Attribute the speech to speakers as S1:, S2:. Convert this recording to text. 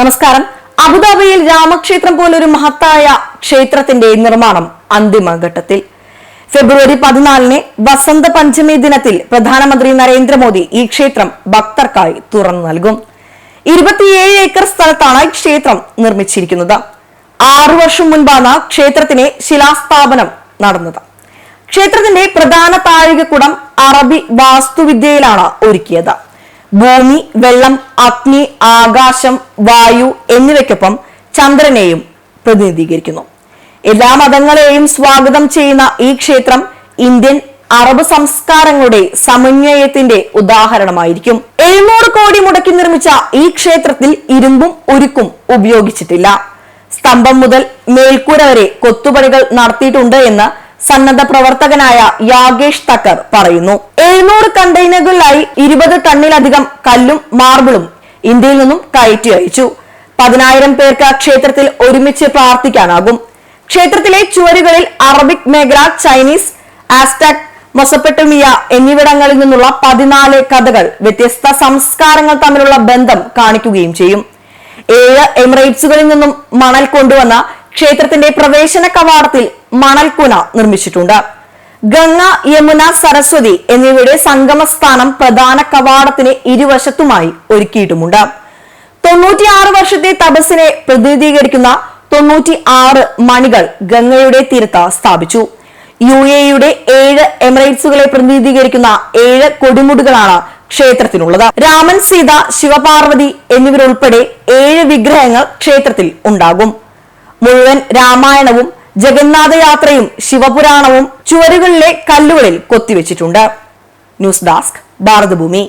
S1: നമസ്കാരം. അബുദാബിയിൽ രാമക്ഷേത്രം പോലൊരു മഹത്തായ ക്ഷേത്രത്തിന്റെ നിർമ്മാണം അന്തിമഘട്ടത്തിൽ. ഫെബ്രുവരി പതിനാലിന് വസന്ത പഞ്ചമി ദിനത്തിൽ പ്രധാനമന്ത്രി നരേന്ദ്രമോദി ഈ ക്ഷേത്രം ഭക്തർക്കായി തുറന്നു നൽകും. ഇരുപത്തിയേഴ് ഏക്കർ സ്ഥലത്താണ് ഈ ക്ഷേത്രം നിർമ്മിച്ചിരിക്കുന്നത്. ആറു വർഷം മുൻപാണ് ക്ഷേത്രത്തിന് ശിലാസ്ഥാപനം നടന്നത്. ക്ഷേത്രത്തിന്റെ പ്രധാന താഴികക്കുടം അറബി വാസ്തുവിദ്യയിലാണ് ഒരുക്കിയത്. ഭൂമി വെള്ളം അഗ്നി ആകാശം വായു എന്നിവയ്ക്കൊപ്പം ചന്ദ്രനെയും പ്രതിനിധീകരിക്കുന്നു. എല്ലാ മതങ്ങളെയും സ്വാഗതം ചെയ്യുന്ന ഈ ക്ഷേത്രം ഇന്ത്യൻ അറബ് സംസ്കാരങ്ങളുടെ സമന്വയത്തിന്റെ ഉദാഹരണമായിരിക്കും. എഴുന്നൂറ് കോടി മുടക്കി നിർമ്മിച്ച ഈ ക്ഷേത്രത്തിൽ ഇരുമ്പും ഉരുക്കും ഉപയോഗിച്ചിട്ടില്ല. സ്തംഭം മുതൽ മേൽക്കൂര വരെ കൊത്തുപണികൾ നടത്തിയിട്ടുണ്ട് എന്ന് സന്നദ്ധ പ്രവർത്തകനായ യാഗേഷ് തക്കർ പറയുന്നു. എഴുന്നൂറ് കണ്ടെയ്നറുകളിലായി ഇരുപത് ടണ്ണിലധികം കല്ലും മാർബിളും ഇന്ത്യയിൽ നിന്നും കയറ്റി അയച്ചു. പതിനായിരം പേർക്ക് ക്ഷേത്രത്തിൽ ഒരുമിച്ച് പ്രാർത്ഥിക്കാനാകും. ക്ഷേത്രത്തിലെ ചുവരുകളിൽ അറബിക് മേഖല ചൈനീസ് ആസ്റ്റാക് മൊസപ്പെട്ടമിയ എന്നിവിടങ്ങളിൽ നിന്നുള്ള പതിനാല് കഥകൾ വ്യത്യസ്ത സംസ്കാരങ്ങൾ തമ്മിലുള്ള ബന്ധം കാണിക്കുകയും ചെയ്യും. ഏഴ് എമിറേറ്റ്സുകളിൽ നിന്നും മണൽ കൊണ്ടുവന്ന ക്ഷേത്രത്തിന്റെ പ്രവേശന കവാടത്തിൽ മണൽക്കുന നിർമ്മിച്ചിട്ടുണ്ട്. ഗംഗ യമുന സരസ്വതി എന്നിവയുടെ സംഗമസ്ഥാനം പ്രധാന കവാടത്തിന് ഇരുവശത്തുമായി ഒരുക്കിയിട്ടുമുണ്ട്. തൊണ്ണൂറ്റിയാറ് വർഷത്തെ തപസ്സിനെ പ്രതിനിധീകരിക്കുന്ന തൊണ്ണൂറ്റി ആറ് മണികൾ ഗംഗയുടെ തീരത്ത് സ്ഥാപിച്ചു. യു എയുടെ ഏഴ് എമിറേറ്റ്സുകളെ പ്രതിനിധീകരിക്കുന്ന ഏഴ് കൊടിമുടുകളാണ് ക്ഷേത്രത്തിനുള്ളത്. രാമൻ സീത ശിവപാർവതി എന്നിവരുൾപ്പെടെ ഏഴ് വിഗ്രഹങ്ങൾ ക്ഷേത്രത്തിൽ ഉണ്ടാകും. മുഴുവൻ രാമായണവും ജഗന്നാഥയാത്രയും ശിവപുരാണവും ചുവരുകളിലെ കല്ലുകളിൽ കൊത്തിവെച്ചിട്ടുണ്ട്. News desk Bharathabhoomi.